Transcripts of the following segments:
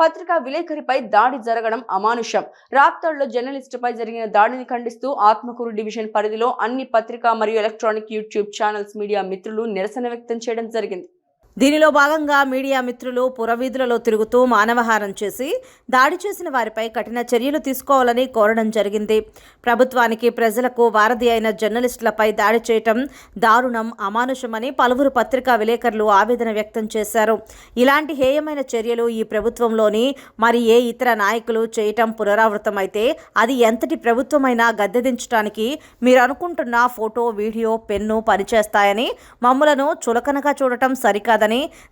పత్రికా విలేకరిపై దాడి జరగడం అమానుషం. రాప్తాడులో జర్నలిస్టుపై జరిగిన దాడిని ఖండిస్తూ ఆత్మకూరు డివిజన్ పరిధిలో అన్ని పత్రికా మరియు ఎలక్ట్రానిక్ యూట్యూబ్ ఛానల్స్ మీడియా మిత్రులు నిరసన వ్యక్తం చేయడం జరిగింది. దీనిలో భాగంగా మీడియా మిత్రులు పురవీధులలో తిరుగుతూ మానవహారం చేసి దాడి చేసిన వారిపై కఠిన చర్యలు తీసుకోవాలని కోరడం జరిగింది. ప్రభుత్వానికి ప్రజలకు వారధి అయిన జర్నలిస్టులపై దాడి చేయటం దారుణం అమానుషమని పలువురు పత్రికా విలేకరులు ఆవేదన వ్యక్తం చేశారు. ఇలాంటి హేయమైన చర్యలు ఈ ప్రభుత్వంలోని మరి ఏ ఇతర నాయకులు చేయటం పునరావృతమైతే అది ఎంతటి ప్రభుత్వమైనా గద్దెదించడానికి మీరు అనుకుంటున్న ఫోటో వీడియో పెన్ను పనిచేస్తాయని మమ్ములను చులకనగా చూడటం సరికాదని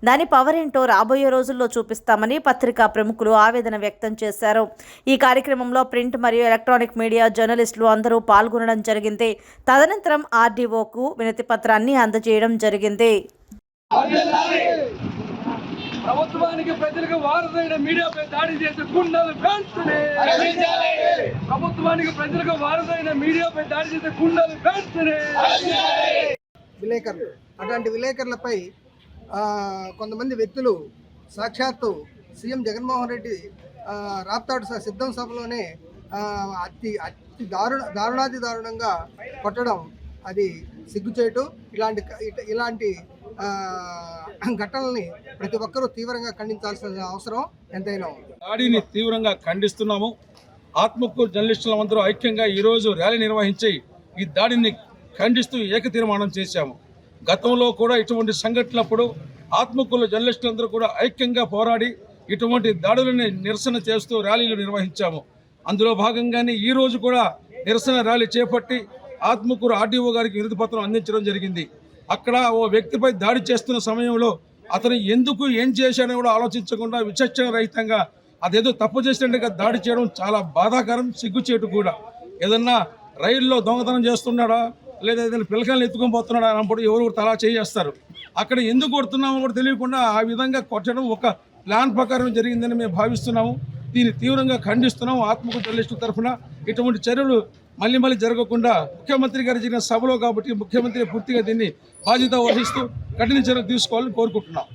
దాని పవర్ ఏంటో రాబోయే రోజుల్లో చూపిస్తామని పత్రికా ప్రముఖులు ఆవేదన వ్యక్తం చేశారు. ఈ కార్యక్రమంలో ప్రింట్ మరియు ఎలక్ట్రానిక్ మీడియా జర్నలిస్టులు అందరూ పాల్గొనడం జరిగింది. తదనంతరం ఆర్డీఓకు వినతి పత్రాన్ని అందజేయడం జరిగింది. ప్రభుత్వానికి ప్రజలకు వారసైన మీడియాపై దాడి చేసే గుండెలు ప్రభుత్వానికి ప్రజలకు వారసైన మీడియాపై దాడి చేసే గుండెలు విలేకరులు. అటువంటి విలేకరులపై కొంతమంది వ్యక్తులు సాక్షాత్తు సీఎం జగన్మోహన్ రెడ్డి రాప్తాడు సిద్ధం సభలోనే అతి అతి దారుణ దారుణాతి దారుణంగా కొట్టడం అది సిగ్గుచేటు. ఇలాంటి ఇలాంటి ఘటనల్ని ప్రతి ఒక్కరూ తీవ్రంగా ఖండించాల్సిన అవసరం ఎంతైనా ఉంది. దాడిని తీవ్రంగా ఖండిస్తున్నాము. ఆత్మకూరు జర్నలిస్టులందరూ ఐక్యంగా ఈరోజు ర్యాలీ నిర్వహించి ఈ దాడిని ఖండిస్తూ ఏక తీర్మానం చేశాము. గతంలో కూడా ఇటువంటి సంఘటనలప్పుడు ఆత్మకుల జర్నలిస్టులందరూ కూడా ఐక్యంగా పోరాడి ఇటువంటి దాడులని నిరసన చేస్తూ ర్యాలీలు నిర్వహించాము. అందులో భాగంగానే ఈ రోజు కూడా నిరసన ర్యాలీ చేపట్టి ఆత్మకూరు ఆర్డీఓ గారికి విరుద్ధ పత్రం అందించడం జరిగింది. అక్కడ ఓ వ్యక్తిపై దాడి చేస్తున్న సమయంలో అతను ఎందుకు ఏం చేశాడని కూడా ఆలోచించకుండా విచక్షణ రహితంగా అదేదో తప్పు చేసినట్టుగా దాడి చేయడం చాలా బాధాకరం సిగ్గుచేటు కూడా. ఏదన్నా రైల్లో దొంగతనం చేస్తున్నాడా? లేదా ఏదైనా పిల్లకాయలు ఎత్తుకొని పోతున్నాడా అన్నప్పుడు ఎవరు కూడా తలా చేస్తారు అక్కడ ఎందుకు కొడుతున్నామో కూడా తెలియకుండా ఆ విధంగా కొట్టడం ఒక ప్లాన్ ప్రకారం జరిగిందని మేము భావిస్తున్నాము. దీన్ని తీవ్రంగా ఖండిస్తున్నాము. ఆత్మకు జర్నలిస్టు తరఫున ఇటువంటి చర్యలు మళ్ళీ మళ్ళీ జరగకుండా ముఖ్యమంత్రి గారు జరిగిన సభలో కాబట్టి ముఖ్యమంత్రి పూర్తిగా దీన్ని బాధ్యత వహిస్తూ కఠిన చర్యలు తీసుకోవాలని కోరుకుంటున్నాం.